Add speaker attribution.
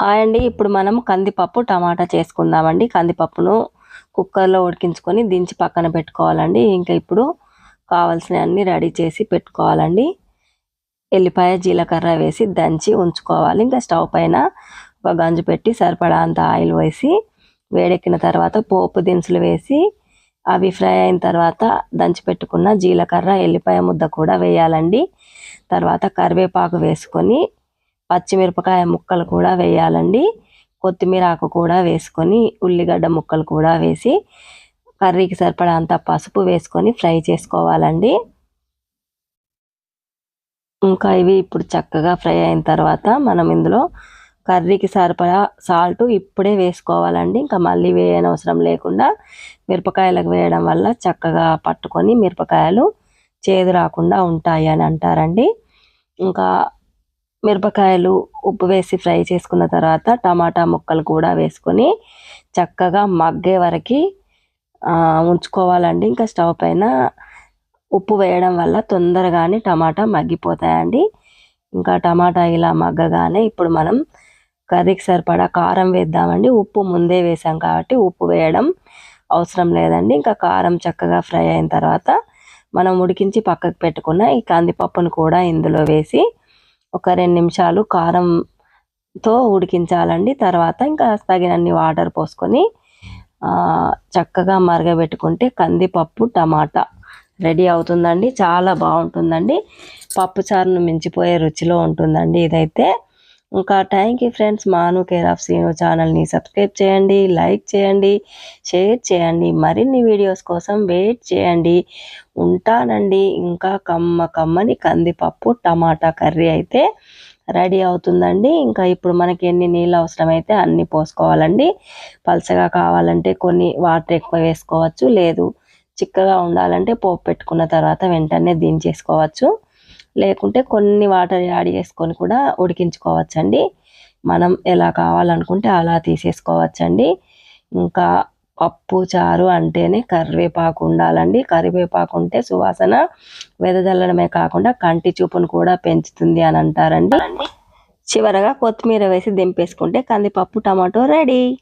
Speaker 1: Hi అండి. ఇప్పుడు మనం కందిపప్పు టమాటా చేసుకుందామండి. కందిపప్పును కుక్కర్లో ఉడికించుకొని దించి పక్కన పెట్టుకోవాలండి. ఇంకా ఇప్పుడు కావాల్సినవన్నీ రెడీ చేసి పెట్టుకోవాలండి. ఎల్లిపాయ జీలకర్ర వేసి దంచి ఉంచుకోవాలి. ఇంకా స్టవ్ పైన ఒక గంజు పెట్టి సరిపడా అంత ఆయిల్ వేసి వేడెక్కిన తర్వాత పోపు దినుసులు వేసి అవి ఫ్రై అయిన తర్వాత దంచి పెట్టుకున్న జీలకర్ర ఎల్లిపాయ ముద్ద కూడా వేయాలండి. తర్వాత కరివేపాకు వేసుకొని పచ్చిమిరపకాయ ముక్కలు కూడా వేయాలండి. కొత్తిమీర ఆకు కూడా వేసుకొని ఉల్లిగడ్డ ముక్కలు కూడా వేసి కర్రీకి సరిపడా అంత పసుపు వేసుకొని ఫ్రై చేసుకోవాలండి. ఇంకా ఇవి ఇప్పుడు చక్కగా ఫ్రై అయిన తర్వాత మనం ఇందులో కర్రీకి సరిపడా సాల్ట్ ఇప్పుడే వేసుకోవాలండి. ఇంకా మళ్ళీ వేయనవసరం లేకుండా మిరపకాయలకు వేయడం వల్ల చక్కగా పట్టుకొని మిరపకాయలు చేదు రాకుండా ఉంటాయి అని అంటారండి. ఇంకా మిరపకాయలు ఉప్పు వేసి ఫ్రై చేసుకున్న తర్వాత టమాటా ముక్కలు కూడా వేసుకొని చక్కగా మగ్గే వరకు ఉంచుకోవాలండి. ఇంకా స్టవ్ పైన ఉప్పు వేయడం వల్ల తొందరగానే టమాటా మగ్గిపోతాయండి. ఇంకా టమాటా ఇలా మగ్గగానే ఇప్పుడు మనం కర్రీకి సరిపడా కారం వేద్దామండి. ఉప్పు ముందే వేసాం కాబట్టి ఉప్పు వేయడం అవసరం లేదండి. ఇంకా కారం చక్కగా ఫ్రై అయిన తర్వాత మనం ఉడికించి పక్కకు పెట్టుకున్న ఈ కందిపప్పును కూడా ఇందులో వేసి ఒక రెండు నిమిషాలు కారంతో ఉడికించాలండి. తర్వాత ఇంకా తగినన్ని వాటర్ పోసుకొని చక్కగా మరగబెట్టుకుంటే కందిపప్పు టమాటా రెడీ అవుతుందండి. చాలా బాగుంటుందండి. పప్పు చారును మించిపోయే రుచిలో ఉంటుందండి ఇదైతే. ఇంకా థ్యాంక్ యూ ఫ్రెండ్స్ మాను కేర్ ఆఫ్ సీను ఛానల్ని సబ్స్క్రైబ్ చేయండి లైక్ చేయండి షేర్ చేయండి మరిన్ని వీడియోస్ కోసం వెయిట్ చేయండి. ఉంటానండి. ఇంకా కమ్మ కమ్మని కందిపప్పు టమాటా కర్రీ అయితే రెడీ అవుతుందండి. ఇంకా ఇప్పుడు మనకి ఎన్ని నీళ్ళు అవసరమైతే అన్ని పోసుకోవాలండి. పలసగా కావాలంటే కొన్ని వాటర్ ఎక్కువ వేసుకోవచ్చు. లేదు చిక్కగా ఉండాలంటే పోపు పెట్టుకున్న తర్వాత వెంటనే దించేసుకోవచ్చు. లేకుంటే కొన్ని వాటర్ యాడ్ చేసుకొని కూడా ఉడికించుకోవచ్చండి. మనం ఎలా కావాలనుకుంటే అలా తీసేసుకోవచ్చండి. ఇంకా పప్పు చారు అంటేనే కరివేపాకు ఉండాలండి. కరివేపాకు ఉంటే సువాసన వెదజల్లడమే కాకుండా కంటి చూపును కూడా పెంచుతుంది అని అంటారండి. చివరగా కొత్తిమీర వేసి దింపేసుకుంటే కందిపప్పు టమాటో రెడీ.